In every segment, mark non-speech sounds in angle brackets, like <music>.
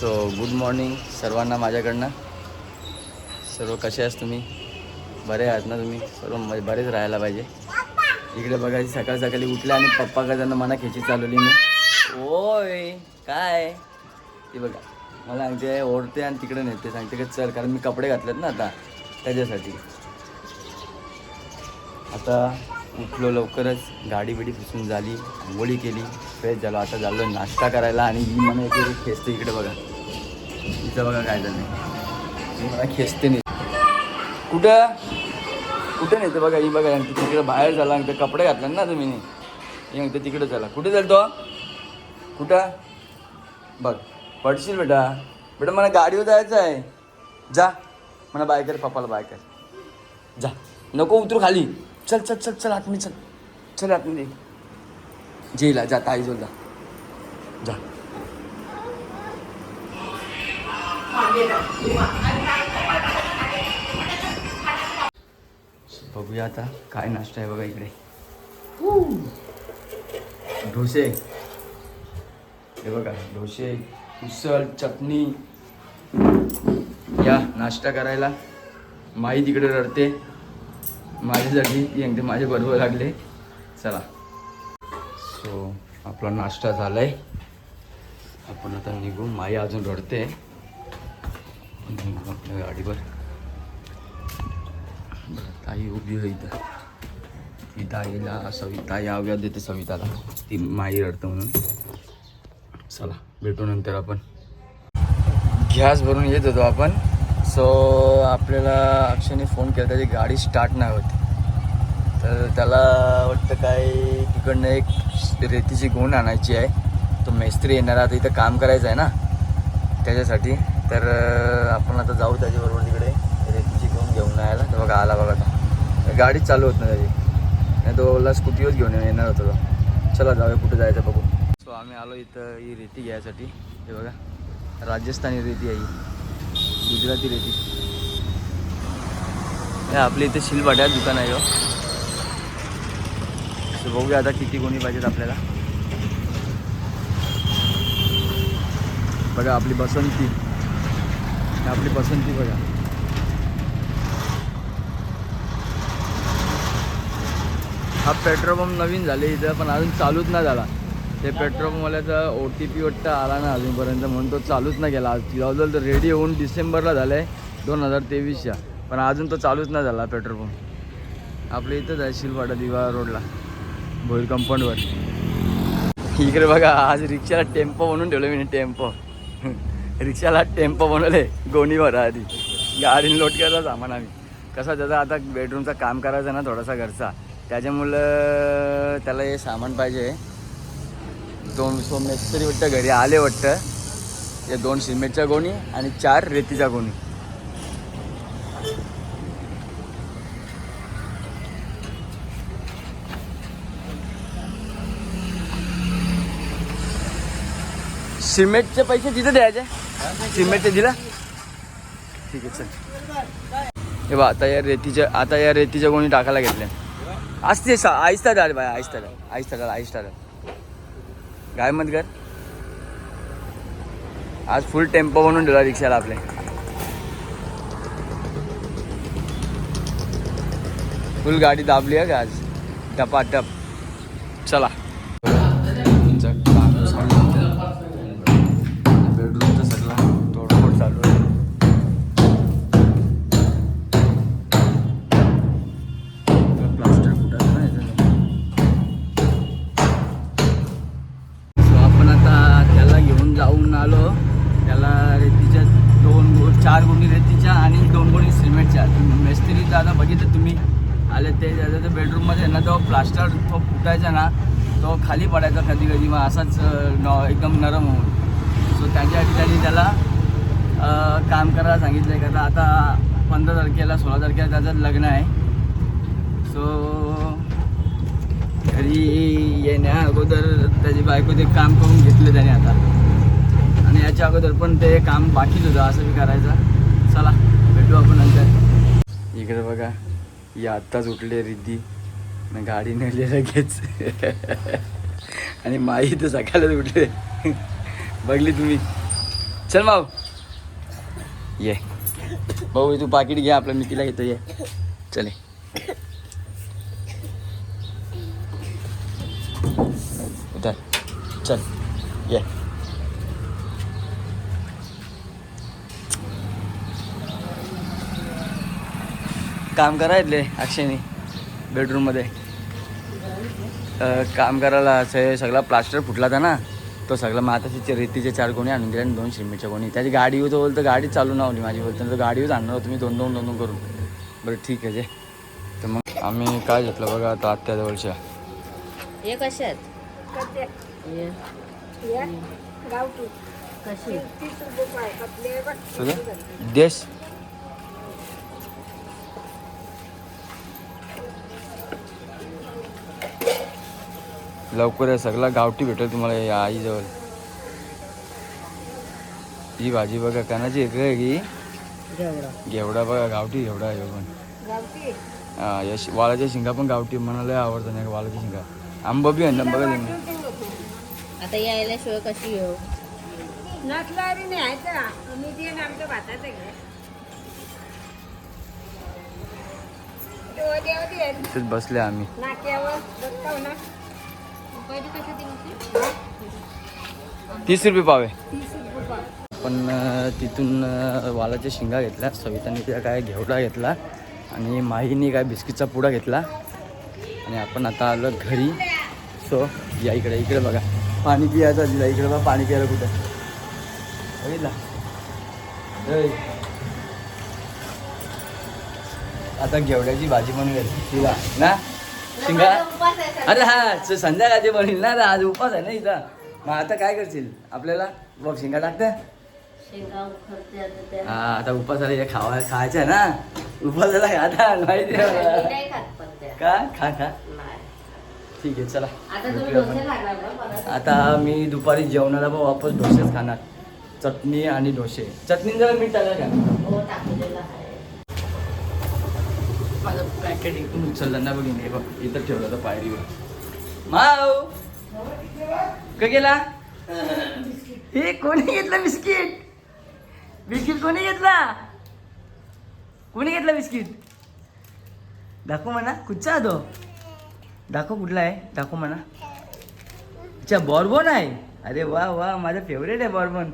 So good morning सर्वांना माझ्याकडनं. सर्व कसे आहात तुम्ही? बरे आहात ना तुम्ही? सर्व म- बरेच राहायला पाहिजे. इकडे बघायची सकाळ सकाळी उठल्या आणि पप्पा का मना खेची चालवली मी. ओय काय? ते बघा मला सांगते ओढते आणि तिकडे नेते. सांगते का चल कारण मी कपडे घातलेत ना आता त्याच्यासाठी. आता उठलो लवकरच गाडी बिडी पुसून झाली आंघोळी केली फ्रेश झालो. आता झालो नाश्ता करायला आणि ही मला एक खेचते इकडे बघा. तिचं बघा काय झालं मला खेचते नाही. कुठं? कुठं नाही तर बघा ही बघा आणि तिकडे बाहेर झाला आणि ते कपडे घातले ना तुम्ही. नाही ते तिकडे झाला. कुठे चालतो कुठं? बघ पडशील बेटा. बेटा मला गाडीवर जायचं आहे. जा. मला बाय कर पप्पाला बाय कर. जा. नको उतरू खाली. चल चल चल चल आतमध्ये चल. चल आतमध्ये. जेला जा ताईजोल जा जा. बघूया आता काय नाश्ता आहे बघा इकडे. डोसे. हे बघा डोसे उसळ चटणी. या नाश्ता करायला. माई तिकडे रडते. माझ्यासाठी ती म्हणते माझ्या बरोबर लागले. चला. सो आपला नाश्ता झालाय. आपण आता निघू. माई अजून रडते. आपल्या गाडीवर. बरं, ताई उभी होई इथं. ती ताईला सविता याव्या देते सविताला. ती माई रडतं म्हणून. चला भेटू नंतर आपण. गॅस भरून येत होतो आपण. सो आपल्याला अक्षयने फोन केला त्याची गाडी स्टार्ट नाही होती. तर त्याला वाटतं काय तिकडनं एक रेतीची गुण आणायची आहे. तो मेस्त्री येणार आता इथं काम करायचं आहे ना. त्याच्यासाठी. तर आपण आता जाऊ त्याच्याबरोबर तिकडे. रेतीची घेऊन घेऊन यायला तर बघा आला बघा आता. गाडीच चालू होत नाही त्याची नाही तो ओला स्कूटीवर घेऊन येणार होतो चला जाऊया कुठे जायचं बघू. सो आम्ही आलो इथं ही रेती घ्यायसाठी. हे बघा. राजस्थानी रेती आहे ही. गुजराती रेती. हे आपल्या इथे शिलवाड्यात दुकान आहे हो. सो बघूया आता किती कोणी पाहिजेत आपल्याला. बघा आपली बसंती. आपली बसंती बघा. हा पेट्रोल पंप नवीन झाले इथं पण अजून चालूच नाही झाला. ते पेट्रोल पंपवाल्याचा ओ टी पी वाटतं आला ना अजूनपर्यंत म्हणून तो चालूच नाही गेला. आज जवळजवळ तर रेडी होऊन डिसेंबरला झालं आहे दोन हजार तेवीसच्या. पण अजून तो चालूच नाही झाला पेट्रोल पंप आपल्या इथंच आहे शिलवाडा दिवा रोडला भोईर कंपाऊंडवर इकडे बघा आज रिक्षाला टेम्पो म्हणून ठेवलं मी टेम्पो. रिक्षाला टेम्पो बनवले गोणीवर आधी. गाडीने लोट केला सामान आम्ही. कसा त्याचा आता बेडरूमचं काम करायचं ना थोडासा घरचा. त्याच्यामुळं त्याला हे सामान पाहिजे. दोन सो मेस्त्री वाटतं घरी आले वाटतं. ते दोन सिमेंटच्या गोणी आणि चार रेतीच्या गोणी. सिमेंटचे पैसे तिथे द्यायचे. सिमेंटचे दिला. ठीक आहे चल. हे बा आता या रेतीच्या आता या रेतीच्या कोणी टाकायला घेतल्या असते सा आहिस्ता डाल बाय आहिस्ता डाल आहिस्ता डाल आहिस्ता डाल काय मत कर. आज फुल टेम्पो बनवून ठेवला रिक्षाला आपले. फुल गाडी दाबली आहे का आज? टपाटप. चला. किंवा मग असाच नॉ एकदम नरम होऊन. सो त्याच्यासाठी त्यांनी त्याला काम करायला सांगितलं आहे का आता पंधरा तारखेला सोळा तारखेला त्याचं लग्न आहे. सो घरी येण्या अगोदर त्याची बायको ते काम करून घेतलं त्याने आता. आणि याच्या अगोदर पण ते काम बाकीच होतं असं मी करायचं. चला भेटू आपण नंतर. इकडे बघा ही आत्ताच उठले रिद्धी. गाडी नेली लगेच <laughs> आणि माई तर सकाळच उठले. बघली तुम्ही. चल भाऊ. ये. भाऊ तू पाकिट घे आपल्या मितीला घेतो ये. चले उतर. चल ये. काम करायले अक्षयने बेडरूममध्ये काम करायला असं सगळा प्लास्टर फुटला होता ना तो सगळा मग आता तिचे रेतीचे चार कोणी आणून दिले आणि दोन सिमेंटच्या कोणी त्याची गाडी होतं बोलतं गाडी चालू नव्हती माझी बोलतो तर गाडीच आणणार होतो मी दोन दोन दोन दोन करून. बरं ठीक आहे जे. तर मग आम्ही काय घेतलं बघा आता आत्याजवळच्या. हे कशात? कसे? या गावठी. कशी? तीस रुपये पाय कपले बघ. तुझं देश? लवकर सगळा गावठी भेटेल तुम्हाला या आईजवळ. ही भाजी बघा कानाची एक आहे की घेवडा घेवडा बघा गावठी घेवडा आहे पण गावठी हा या शि- वालाच्या शिंगा पण गावठी म्हणाला आवडतं नाही का वालाच्या शिंगा. आंबा बी आहे ना बघा तुम्ही. आता यायला शिवाय कशी येऊ नसला नाही ते आमच्या भाताचं बसले आम्ही. नाक्यावर बघताव ना. तीस रुपये पावे. पण तिथून वालाच्या शिंगा घेतल्या सविताने त्या काय घेवडा घेतला आणि माहीने काय बिस्किटचा पुडा घेतला. आणि आपण आता आलो घरी. सो या इकडे इकडे बघा. पाणी पियायचं दिला इकडे बघा पाणी प्यायला कुठं बघितला? आता घेवड्याची भाजी पण घेतली तिला. ना? शिंगा? अरे हा संध्याकाळची बनवील ना आज उपास आहे ना इथं. मग आता काय करशील? आपल्याला बघ शिंगा टाकते हा आता उपासाला हे खावा खायचं आहे ना. उपासाला माहिती खात त्या. का? खा खा. ठीक आहे चला. आता मी दुपारी जेवणाला पण वापस डोसेच खाणार. चटणी आणि डोसे. चटणी जरा मीठ टाका का हो टाकलेला आहे माझं पॅकेट इथून उचललं ना बघिन. हे बघ इथं ठेवलं होतं पायरीवर. माव! का गेला. हे कोणी घेतलं बिस्किट? बिस्किट कोणी घेतला? कोणी घेतला बिस्किट? दाखव म्हणा कुठचा तो? दाखव कुठला आहे? दाखव म्हणा. अच्छा बॉर्बन आहे? अरे वा वा माझं फेवरेट आहे बॉर्बन.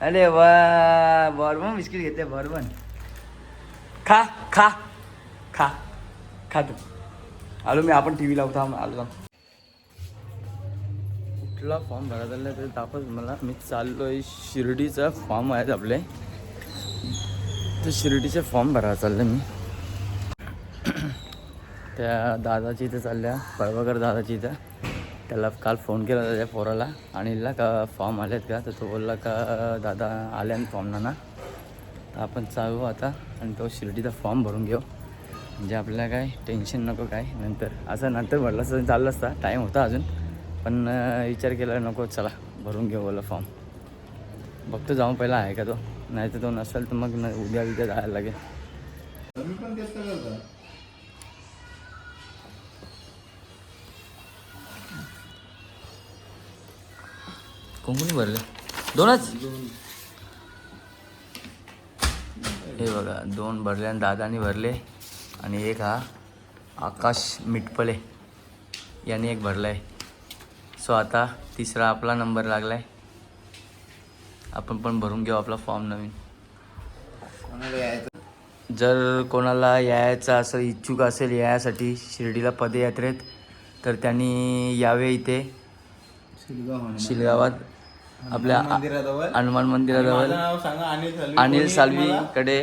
अरे वा बॉर्बन बिस्किट घेते बॉर्बन. खा खा खा. खातो आलो मी आपण टी व्ही लावतो आलो जाऊन. कुठला फॉर्म भरायचा आहे ते तापच मला. मी चाललो आहे शिर्डीचा फॉर्म आहेत आपले. तर शिर्डीचे फॉर्म भरायला चाललं मी. त्या दादाची इथं चालल्या पळवाकर दादाची इथं. त्याला काल फोन केला त्याच्या पोराला. अनिलला का फॉर्म आलेत का? तर तो बोलला का दादा आल्या फॉर्मना ना आपण चालू आता आणि तो शिर्डीचा फॉर्म भरून घेऊ. म्हणजे आपल्याला काय टेन्शन नको काय? नंतर. असं नंतर भरलं असतं तर चाललं असता. टाईम होता अजून. पण विचार केला नको चला भरून घेऊ बोला फॉर्म बघतो जाऊन पहिला आहे का तो. नाही तर तो नसेल तर मग न- उद्या उद्या जायला लागेल. कोण कोणी भरले. दोनच? हे बघा दोन भरले आणि दादानी भरले. आणि एक हा आकाश मिटपले. याने एक भरला आहे सो आता तिसरा आपला नंबर लागला आहे आपण पण भरून घेऊ आपला फॉर्म नवीन. जर कोणाला यायचं असं इच्छुक असेल यासाठी शिर्डीला पदयात्रेत तर त्यांनी यावे इथे. शिलगावात आपल्या हनुमान मंदिराजवळ. अनिल सालवीकडे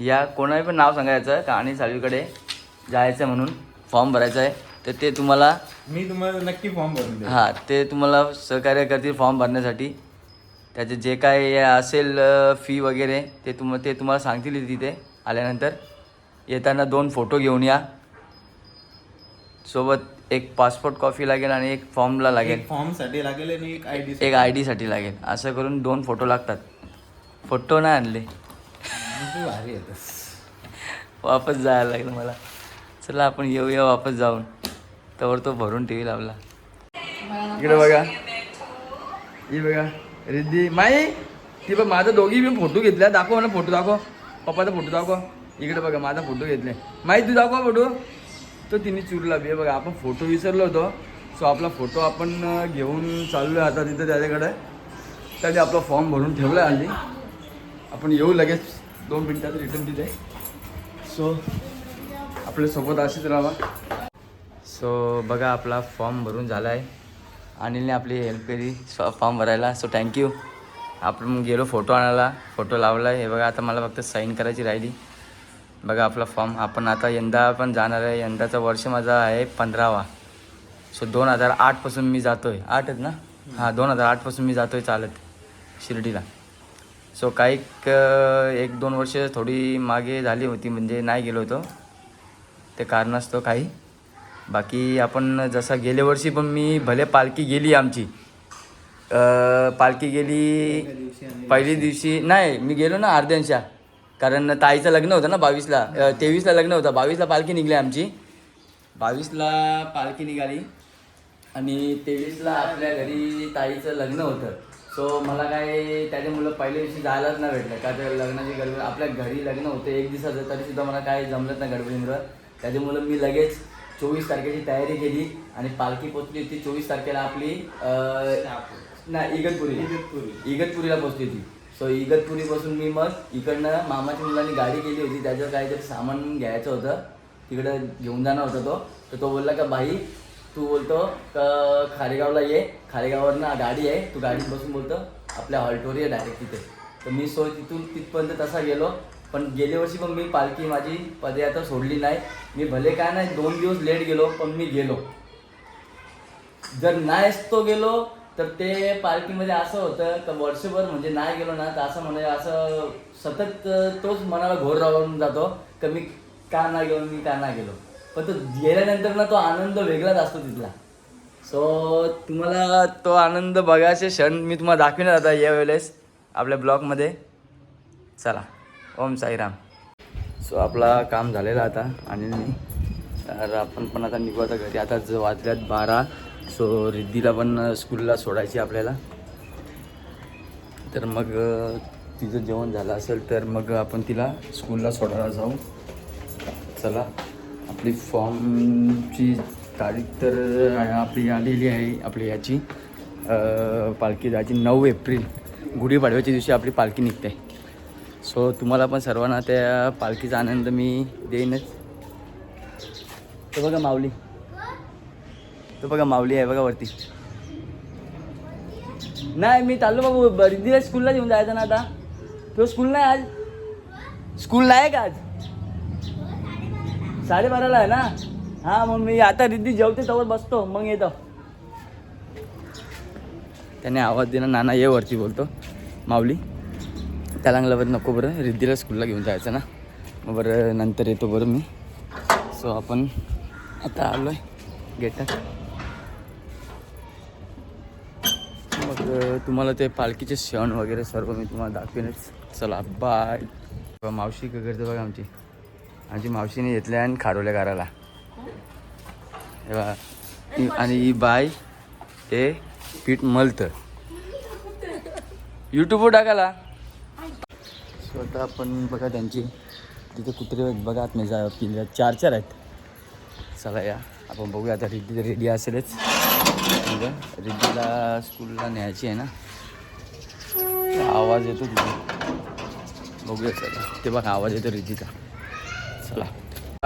या कोणाही पण नाव सांगायचं का अनिल सालवीकडे जायचं म्हणून फॉर्म भरायचा आहे तर ते तुम्हाला मी तुम्हाला नक्की फॉर्म भरून देईन हां ते तुम्हाला सहकार्य करतील फॉर्म भरण्यासाठी. त्याचे जे काय असेल फी वगैरे ते तुम ते तुम्हाला सांगतील तिथे आल्यानंतर. येताना दोन फोटो घेऊन या. सोबत एक पासपोर्ट कॉपी लागेल आणि एक फॉर्मला लागेल एक फॉर्मसाठी लागेल आणि एक आय डी एक आय डीसाठी लागेल. असं करून दोन फोटो लागतात. फोटो नाही आणले. भारी येतं वापस जायला लागलं मला. चला आपण येऊया वापस जाऊन. तवर तो भरून टी व्ही लावला इकडे बघा. ही बघा. रिद्धी. माई ती बघ माझा दोघी मी फोटो घेतला दाखव मला फोटो दाखव. पप्पाचा फोटो दाखव. इकडे बघा माझा फोटो घेतलाय माहिती तू दाखवा फोटो. तो तिने चुरला बे. बघा आपण फोटो विसरलो होतो. सो आपला फोटो आपण घेऊन चाललो आहे आता तिथं त्याच्याकडे. त्याने आपला फॉर्म भरून ठेवला आहे आधी. आपण येऊ लगेच. दोन मिनटात रिटर्न दिले सो आपल्यासोबत असेच राहा. सो बघा आपला फॉर्म भरून झाला आहे अनिलने आपली हेल्प केली. फॉर्म भरायला. सो थँक्यू आपण गेलो फोटो आणायला. फोटो लावला हे बघा आता मला फक्त साईन करायची राहिली. बघा आपला फॉर्म आपण आता यंदा पण जाणार आहे. यंदाचं वर्ष माझा आहे पंधरावा. सो दोन हजार आठपासून मी जातो आहे आठ आहेत ना? हां दोन हजार आठपासून मी जातो आहे चालत. शिर्डीला. सो काही एक दोन वर्ष थोडी मागे झाली होती म्हणजे नाही गेलो होतो. ते कारणास्तव काही. बाकी आपण जसा गेल्या वर्षी पण मी भले पालखी गेली आमची. पालखी गेली पहिली दिवशी नाही मी गेलो ना अर्ध्यांशा. कारण ताईचं लग्न होतं ना बावीसला तेवीसला लग्न होतं. बावीसला पालखी निघली आमची. बावीसला पालखी निघाली. आणि तेवीसला आपल्या घरी ताईचं लग्न होतं. सो मला काय त्याच्यामुळं पहिल्या दिवशी जायलाच नाही भेटलं. का तर लग्नाची गडबड आपल्या घरी लग्न होतं एक दिवसाचं तरी सुद्धा मला काय जमलंच नाही गडबडीमुळं. त्याच्यामुळं मी लगेच चोवीस तारखेची तयारी केली आणि पालखी पोचली होती. चोवीस तारखेला आपली नाही इगतपुरी. इगतपुरीला पोचली होती. सो इगतपुरीपासून मी मग इकडनं मामाच्या मुलांनी गाडी केली होती. त्याचं काहीतरी सामान घ्यायचं होतं. तिकडं घेऊन जाणार होता तो. तर तो बोलला का बाई तू बोलतो का खारेगावला ये. खारेगाववरनं गाडी आहे. तू गाडीत बसून बोलतो आपल्या ऑल्टोवर ये डायरेक्ट तिथे. तर मी सोय तिथून तिथपर्यंत तसा गेलो. पण गेल्या वर्षी पण मी पालखी माझी पदयात्रा सोडली नाही. मी भले काय नाही दोन दिवस लेट गेलो पण मी गेलो. जर नाहीच तो गेलो तर ते पालखीमध्ये असं होतं तर वर्षभर म्हणजे नाही गेलो ना तर असं म्हणजे असं सतत तोच मनाला घोर राहून जातो का मी का नाही गेलो मी का नाही गेलो. पण तो गेल्यानंतर ना तो आनंद वेगळाच असतो तिथला. सो तुम्हाला तो आनंद बघायचे क्षण मी तुम्हाला दाखविणार आता यावेळेस आपल्या ब्लॉगमध्ये. चला ओम साईराम. सो आपला काम झालेला आता आणि तर आपण पण आता निघू आता घरी. आता वाजल्यात बारा सो रिद्धीला पण स्कूलला सोडायची आपल्याला. तर मग तिचं जेवण झालं असेल तर मग आपण तिला स्कूलला सोडायला जाऊ. चला. आपली फॉर्मची तारीख तर आपली आलेली आहे आपली याची. पालखी जायची नऊ एप्रिल. गुढीपाडव्याच्या दिवशी आपली पालखी निघते. सो तुम्हाला पण सर्वांना त्या पालखीचा आनंद मी देईनच. तो बघा माऊली. तो बघा माऊली आहे बघा वरती. नाही मी चाललो बाबू. बर्दीला स्कूलला येऊन जायचं ना आता. तो स्कूल नाही आज. स्कूल नाही का आज? साडेबाराला आहे ना? हां मग मी आता रिद्धी जेवते तवर बसतो. मग येतो. त्याने आवाज दिला नाना ये वरती बोलतो. माऊली त्याला लागलं नको बरं रिद्धीला स्कूलला घेऊन जायचं ना? मग बरं नंतर येतो बरं मी. सो आपण आता आलो आहे गेटात मग तुम्हाला ते पालखीचे क्षण वगैरे सर्व मी तुम्हाला दाखवेनच. चला बाय मावशी काय बघा आमची आमची मावशीने घेतल्या आणि हे? बघा. ती- आणि ही बाय ते पीठ मलतं. यूट्यूबवर टाकायला. स्वतः आपण बघा त्यांची. तिथे कुत्रे आहेत बघा आत जा पिंजऱ्यात चार चार आहेत. चला या. आपण बघूया आता रिद्धी रेडी असेलच. बघा रिद्धीला स्कूलला न्यायची आहे ना. आवाज येतो तिथे. बघूया चला. ते बघा आवाज येतो रिद्धीचा. चला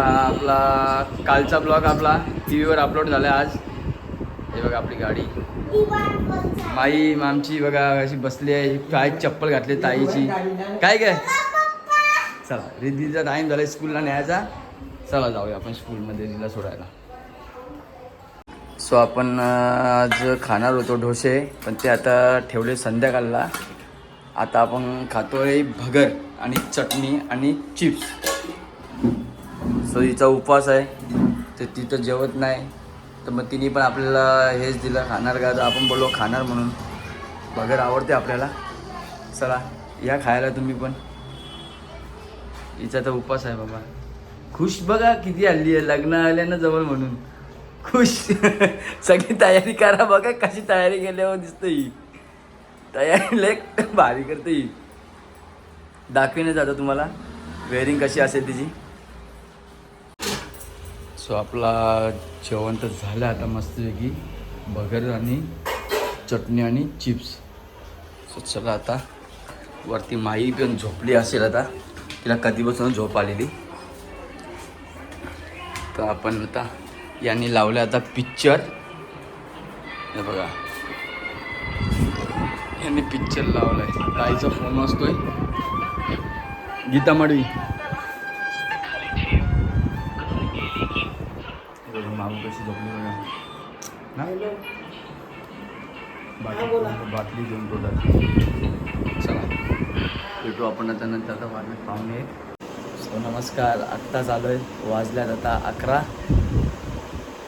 आपला कालचा ब्लॉग आपला टी व्हीवर अपलोड झाला आज. हे बघा आपली गाडी. माई आमची बघा अशी बसली आहे. काय चप्पल घातली ताईची. काय काय चला रिद्धीचा टाईम झाला स्कूलला न्यायचा. चला जाऊया आपण स्कूलमध्ये तिला सोडायला. सो आपण आज खाणार होतो डोसे पण ते आता ठेवले संध्याकाळला. आता आपण खातोय भगर आणि चटणी आणि चिप्स. सो हिचा उपवास आहे. तर तिथं जेवत नाही. तर मग तिने पण आपल्याला हेच दिलं खाणार का? तर आपण बोललो खाणार म्हणून. भगर आवडते आपल्याला. चला या खायला तुम्ही पण. हिचा तर उपवास आहे बाबा. खुश बघा किती हल्ली आहे लग्न आल्यानं जवळ म्हणून. खुश. <laughs> सगळी तयारी करा बघा कशी तयारी केल्यावर दिसतं ही. तयारी लय भारी करते ही. दाखविण्यात जातं तुम्हाला. वेअरिंग कशी असेल तिची. सो आपला जेवण तर झालं आता मस्तपैकी. बगर आणि चटणी आणि चिप्स. सो चला आता. वरती माई पण झोपली असेल आता. तिला कधीपासून झोप आलेली. तर आपण आता यांनी लावलं आता पिक्चर हे बघा. यांनी पिक्चर लावलाय. ताईचा फोन असतोय गीता मडवी. ना? बाटली बाटली घेऊन तोडत चला. भेटू आपण आता नंतर आता वाटलं पाहुणे सो नमस्कार. आत्ताच आलो आहे. वाजल्यात आता अकरा.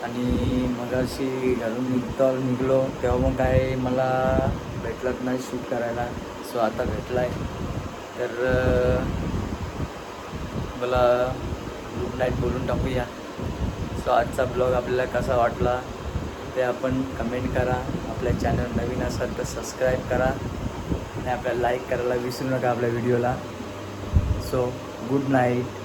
आणि मग अशी घरून निघतो निघलो. तेव्हा मग काय मला भेटलंच नाही शूट करायला. सो आता भेटला आहे तर मला गुड नाईट बोलून टाकूया. सो आजचा ब्लॉग आपल्याला कसा वाटला? ते आपण कमेंट करा. आपल्या चॅनल नवीन असाल तर सबस्क्राईब करा. आणि आपल्याला लाईक करायला विसरू नका आपल्या व्हिडिओला सो गुड नाईट